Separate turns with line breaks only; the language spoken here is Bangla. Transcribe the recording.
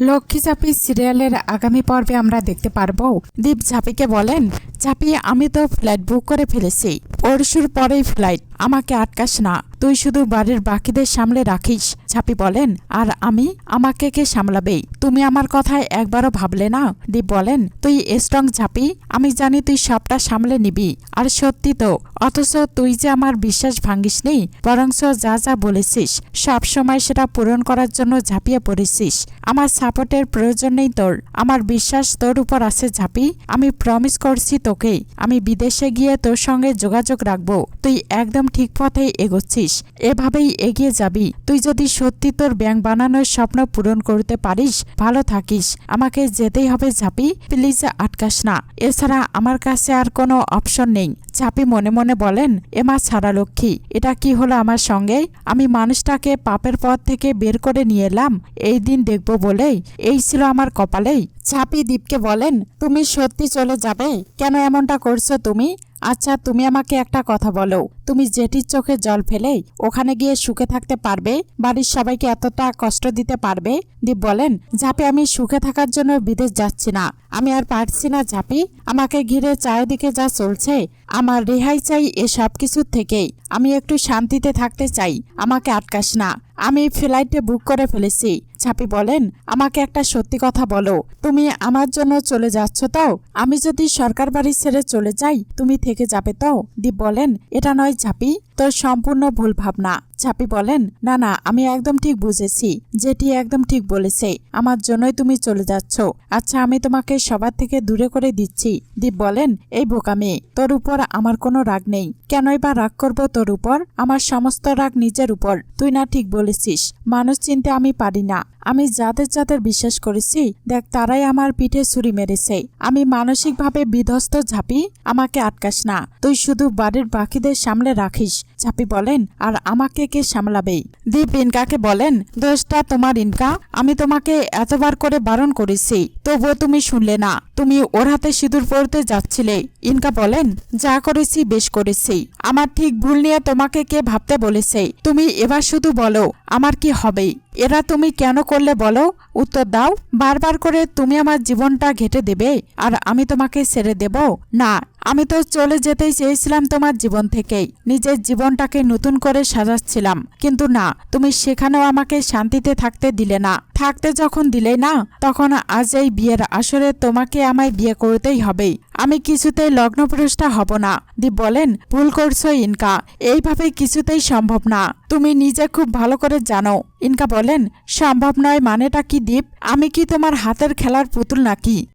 লক্ষ্মী চাপি সিরিয়ালের আগামী পর্বে আমরা দেখতে পারব। দীপ ঝাপিকে বলেন চাপি আমি তো ফ্লাইট বুক করে ফেলেছি। পরশুর পরেই ফ্লাইট। আমাকে আটকাস না। তুই শুধু বাড়ির বাকিদের সামলে রাখিস, ঝাঁপি বলেন। আর আমি? আমাকে কে সামলাবে? তুমি আমার কথায় একবারও ভাবলে না? দীপ বলেন, তুই স্ট্রং ঝাঁপি? আমি জানি তুই সবটা সামলে নিবি। আর সত্যি তো, অথচ তুই যে আমার বিশ্বাস ভাঙ্গিসনি বরংস যা যা বলেছিস, সব সময় সেটা পূরণ করার জন্য ঝাঁপিয়ে পড়েছিস। আমার সাপোর্টের প্রয়োজন নেই তোর। আমার বিশ্বাস তোর উপর আছে ঝাঁপি। আমি প্রমিস করছি তোকে আমি বিদেশে গিয়ে তোর সঙ্গে যোগাযোগ রাখব। তুই একদম ঠিক পথে এগোচ্ছিস। এভাবেই এগিয়ে যাবি। তুই যদি সত্যি তোর ব্যাংক বানানোর স্বপ্ন পূরণ করতে পারিস, ভালো থাকিস। আমাকে যেতেই হবে, ঝাঁপি। প্লিজ আটকাস না। এছাড়া আমার কাছে আর কোনো অপশন নেই। ঝাঁপি মনে মনে বলেন এমা ছাড়া লক্ষ্মী, এটা কি হলো আমার সঙ্গে? আমি মানুষটাকে পাপের পথ থেকে বের করে নিয়ে এলাম, এই দিন দেখব বলেই। এই ছিল আমার কপালেই। ঝাঁপি দীপকে বলেন, তুমি সত্যি চলে যাবে? কেন এমনটা করছ তুমি? আচ্ছা তুমি আমাকে একটা কথা বলো। তুমি জেঠির চোখে জল ফেলে ওখানে গিয়ে সুখে থাকতে পারবে? বাড়ির সবাইকে এতটা কষ্ট দিতে পারবে? দীপ বলেন, ঝাঁপি, আমি সুখে থাকার জন্য বিদেশ যাচ্ছি না। আমি আর পারছি না, ঝাঁপি। আমাকে ঘিরে চারিদিকে যা চলছে, আমার রেহাই চাই এসব কিছুর থেকেই। আমি একটু শান্তিতে থাকতে চাই, আমাকে আটকাস না। আমি ফ্লাইটে বুক করে ফেলেছি। ছাপি বলেন, আমাকে একটা সত্যি কথা বলো। তুমি আমার জন্য চলে যাচ্ছ তো? আমি যদি সরকার বাড়ি ছেড়ে চলে যাই, তুমি থেকে যাবে তো? দীপ বলেন, এটা নয় ঝাপি তোর সম্পূর্ণ ভুল ভাবনা। ঝাপি বলেন, না না, আমি একদম ঠিক বুঝেছি যেটি একদম ঠিক বলেছে, আমার জন্যই তুমি চলে যাচ্ছ। আচ্ছা আমি তোমাকে সবার থেকে দূরে করে দিচ্ছি। দীপ বলেন, এই বোকা মেয়ে তোর উপর আমার কোনো রাগ নেই। কেনই বা রাগ করব তোর উপর? আমার সমস্ত রাগ নিজের উপর। তুই না ঠিক বলেছিস, মানুষ চিনতে আমি পারি না। আমি যাদের যাদের বিশ্বাস করেছি, দেখ, তারাই আমার পিঠে ছুরি মেরেছে। আমি মানসিকভাবে বিধ্বস্ত ঝাঁপি, আমাকে আটকাস না। তুই শুধু বাড়ির বাকিদের সামলে রাখিস। ঝাঁপি বলেন, আর আমাকে কে সামলাবেই। দীপ ইনকাকে বলেন, দোষটা তোমার ইনকা, আমি তোমাকে এতবার করে বারণ করেছি, তবুও তুমি শুনলে না। তুমি ওর হাতে সিঁদুর পড়তে যাচ্ছিলে। ইনকা বলেন, যা করেছি বেশ করেছি। আমার ঠিক ভুল নিয়ে তোমাকে কে ভাবতে বলেছে? তুমি এবার শুধু বলো, আমার কি হবে? এরা তুমি কেন করলে বলো? উত্তর দাও, বারবার করে তুমি আমার জীবনটা ঘেটে দেবে, আর আমি তোমাকে ছেড়ে দেব? না, আমি তো চলে যেতেই চেয়েছিলাম তোমার জীবন থেকেই নিজের জীবনটাকে নতুন করে সাজাচ্ছিলাম। কিন্তু না, তুমি সেখানেও আমাকে শান্তিতে থাকতে দিলে না। থাকতে যখন দিলে না, তখন আজ এই বিয়ের আসরে তোমাকে আমায় বিয়ে করতেই হবে আমি কিছুতেই লগ্নপুরুষটা হব না। দি বলেন, ভুল করছ, ইনকা। এইভাবে কিছুতেই সম্ভব না। তুমি নিজে খুব ভালো করে জানো। ইনকা বলেন, সম্ভব নয় মানেটা কি দ্বীপ আমি কি তোমার হাতের খেলার পুতুল নাকি?